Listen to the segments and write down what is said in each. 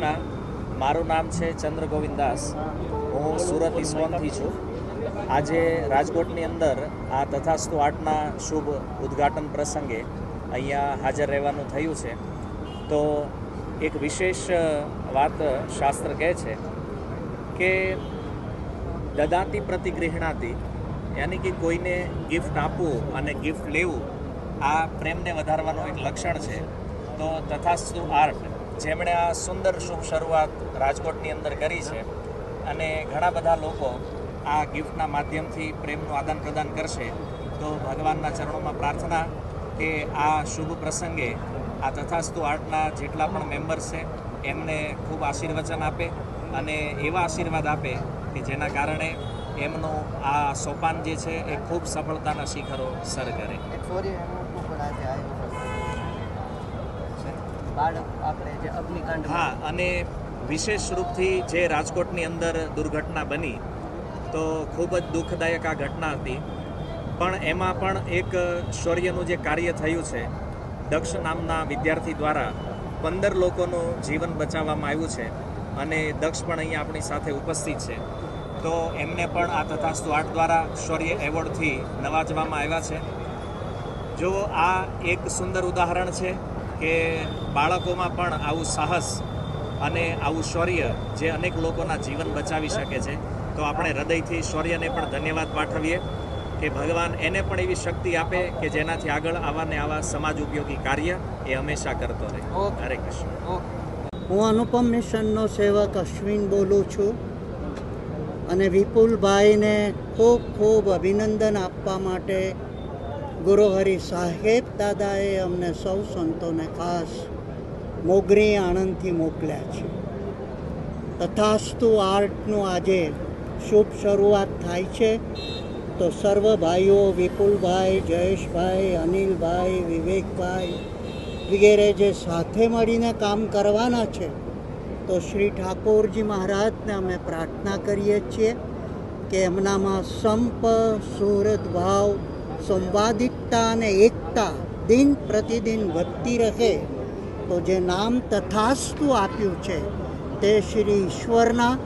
કૃષ્ણ. મારું નામ છે ચંદ્ર ગોવિંદ દાસ હું સુરત ઇસ્કોનથી છું. આજે રાજકોટની અંદર આ તથાસ્તુ આર્ટના શુભ ઉદ્ઘાટન પ્રસંગે અહીંયા હાજર રહેવાનું થયું છે. તો એક વિશેષ વાત શાસ્ત્ર કહે છે કે દદાતી પ્રતિગૃહણાતી, યાની કે કોઈને ગિફ્ટ આપવું અને ગિફ્ટ લેવું, આ પ્રેમને વધારવાનું એક લક્ષણ છે. તો તથાસ્તુ આર્ટ જેમણે આ સુંદર શુભ શરૂઆત રાજકોટની અંદર કરી છે અને ઘણા બધા લોકો આ ગિફ્ટના માધ્યમથી પ્રેમનું આદાન પ્રદાન કરશે, તો ભગવાનના ચરણોમાં પ્રાર્થના કે આ શુભ પ્રસંગે આ તથાસ્તુ આર્ટના જેટલા પણ મેમ્બર્સ છે, એમને ખૂબ આશીર્વચન આપે અને એવા આશીર્વાદ આપે કે જેના કારણે એમનું આ સોપાન જે છે એ ખૂબ સફળતાના શિખરો સર કરે. આપણે જે અગ્નિકાંડ હા, અને વિશેષ રૂપથી જે રાજકોટની અંદર દુર્ઘટના બની, તો ખૂબ જ દુઃખદાયક આ ઘટના હતી. પણ એમાં પણ એક શૌર્યનું જે કાર્ય થયું છે, દક્ષ નામના વિદ્યાર્થી દ્વારા પંદર લોકોનું જીવન બચાવવામાં આવ્યું છે, અને દક્ષ પણ અહીંયા આપણી સાથે ઉપસ્થિત છે. તો એમને પણ આ તથાસ્તુ આર્ટ દ્વારા શૌર્ય એવોર્ડથી નવાજવામાં આવ્યા છે. જો આ એક સુંદર ઉદાહરણ છે. કે બાળકોમાં પણ આવું સાહસ અને આવું શૌર્ય જે અનેક લોકોના જીવન બચાવી શકે છે તો આપણે હૃદયથી શૌર્યને પણ ધન્યવાદ પાઠવીએ કે ભગવાન એને પણ એવી શક્તિ આપે કે જેનાથી આગળ આવા ને આવા સમાજ ઉપયોગી કાર્ય એ હંમેશા કરતો રહે. ઓકે. હરે કૃષ્ણ. હું અનુપમ મિશનનો સેવક અશ્વિન બોલું છું અને વિપુલભાઈને ખૂબ ખૂબ અભિનંદન આપવા માટે ગુરુહરિ સાહેબ દાદાએ અમને સૌ સંતોને ખાસ મોગરી આણંદથી મોકલ્યા છે. તથાસ્તુ આર્ટનું આજે શુભ શરૂઆત થાય છે. તો સર્વ ભાઈઓ વિપુલભાઈ, જયેશભાઈ, અનિલભાઈ, વિવેકભાઈ વગેરે જે સાથે મળીને કામ કરવાના છે, તો શ્રી ઠાકોરજી મહારાજને અમે પ્રાર્થના કરીએ છીએ કે એમનામાં સંપ સુરત ભાવ સંવાદિકતા અને એકતા દિન પ્રતિદિન વધતી રહે તો જે નામ તથાસ્તુ આપ્યું છે તે શ્રી ઈશ્વરના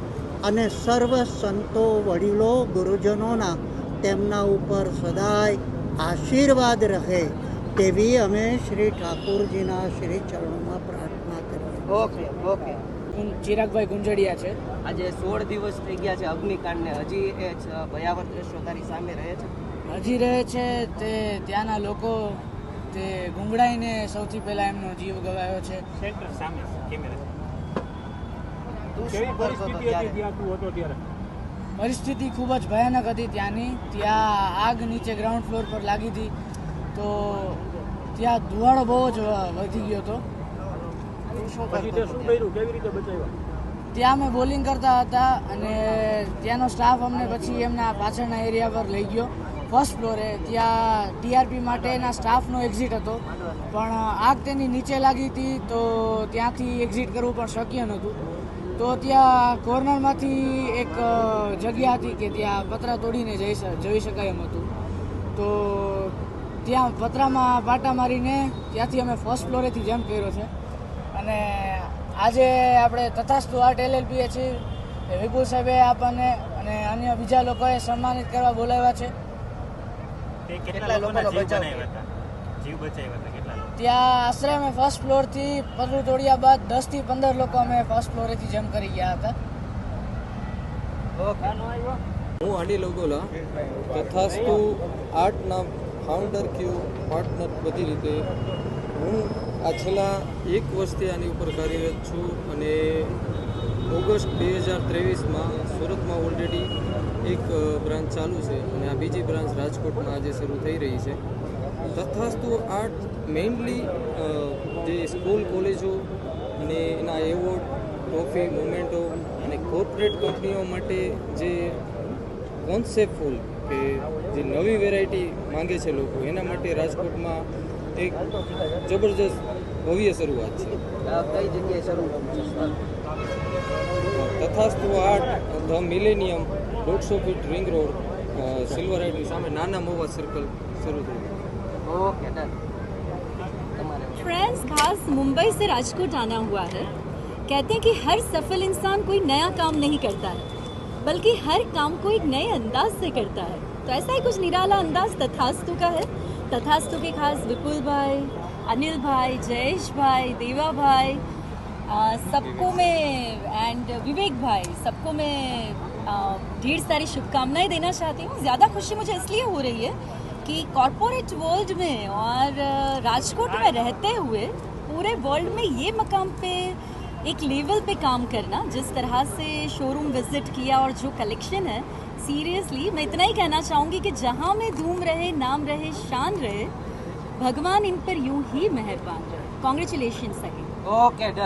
અને સર્વ સંતો વડીલો ગુરુજનોના તેમના ઉપર સદાય આશીર્વાદ રહે તેવી અમે શ્રી ઠાકોરજીના શ્રી ચરણોમાં પ્રાર્થના કરીએ. Okay okay. ચિરાગભાઈ ગુંજડિયા છે. આજે સોળ દિવસ થઈ ગયા છે અગ્નિકાંડને. હજી એ જ ભયાવહ દ્રશ્યો તારી સામે રહે છે. હજી રહે છે તે ત્યાંના લોકો તે ગુંગળાઈને સૌથી પહેલાં એમનો જીવ ગવાયો છે. સેન્ટર સામે કેમેરા પરિસ્થિતિ ખૂબ જ ભયાનક હતી ત્યાંની. ત્યાં આગ નીચે ગ્રાઉન્ડ ફ્લોર પર લાગી હતી. તો ત્યાં ધુવાળો બહુ જ વધી ગયો હતો. ત્યાં અમે બોલિંગ કરતા હતા અને ત્યાંનો સ્ટાફ અમને પછી એમના પાછળના એરિયા પર લઈ ગયો. ફર્સ્ટ ફ્લોરે ત્યાં ટીઆરપી માટેના સ્ટાફનો એક્ઝિટ હતો. પણ આગ તેની નીચે લાગી હતી તો ત્યાંથી એક્ઝિટ કરવું પણ શક્ય નહોતું. તો ત્યાં કોર્નરમાંથી એક જગ્યા હતી કે ત્યાં પતરા તોડીને જઈ જઈ શકાય એમ હતું. તો ત્યાં પતરામાં પાટા મારીને ત્યાંથી અમે ફર્સ્ટ ફ્લોરેથી જમ્પ કર્યો છે. અને આજે આપણે તથાસ્તુ આર્ટ એલએલપીએ છીએ. વિપુલ સાહેબે આપણને અને અન્ય બીજા લોકોએ સન્માનિત કરવા બોલાવ્યા છે. તે કેટલા જીવ બચાવ્યા હતા? જીવ બચાવ્યા હતા કેટલા લોકો ત્યાં આશરે અમે ફર્સ્ટ ફ્લોરથી પતરું તોડ્યા બાદ દસથી પંદર લોકો અમે ફર્સ્ટ ફ્લોરેથી જમ્પ કરી ગયા હતા. હું અનિલ ઉગોલા તથાસ્તુ આર્ટના ફાઉન્ડર ક્યુ પાર્ટનર બધી રીતે. હું આ છેલ્લા એક વર્ષથી આની ઉપર કાર્યરત છું અને ઓગસ્ટ બે હજાર ત્રેવીસમાં સુરત એક બ્રાન્ચ ચાલુ છે અને આ બીજી બ્રાન્ચ રાજકોટમાં આજે શરૂ થઈ રહી છે. તથાસ્તુ આર્ટ મેઇનલી જે સ્કૂલ કોલેજો અને એના એવોર્ડ ટ્રોફી મોમેન્ટો અને કોર્પોરેટ કંપનીઓ માટે જે કોન્સેપ્ટફુલ કે જે નવી વેરાયટી માંગે છે લોકો એના માટે રાજકોટમાં એક જબરજસ્ત ભવ્ય શરૂઆત છે. કઈ જગ્યાએ શરૂ તથાસ્તુ આર્ટ ધ મિલેનિયમ દોઢસો ફીટ રિંગ રોડ સિલ્વર આઈટની સામે નાના મોવા સર્કલ શરૂ થયું ઓકે ડન તમારે फ्रेंड्स खास मुंबई से राजकोट आना हुआ है कहते हैं कि हर सफल इंसान कोई नया काम नहीं करता है बल्कि हर काम को एक नए अंदाज से करता है तो ऐसा ही कुछ निराला अंदाज तथास्तु का है तथास्तु के खास विपुल भाई अनिल भाई जयेश भाई देवा भाई आ, सबको मैं एंड विवेक भाई सबको मैं आ, ढेर सारी शुभकामनाएँ देना चाहती हूँ। ज़्यादा खुशी मुझे इसलिए हो रही है कि कॉरपोरेट वर्ल्ड में और राजकोट में रहते हुए पूरे वर्ल्ड में ये मकाम पे, एक लेवल पे काम करना, जिस तरह से शोरूम विज़िट किया और जो कलेक्शन है सीरियसली मैं इतना ही कहना चाहूँगी कि जहाँ में धूम रहे, नाम रहे, शान रहे, भगवान इन पर यूँ ही मेहरबान रहे। कॉन्ग्रेचुलेशन सके ओके डन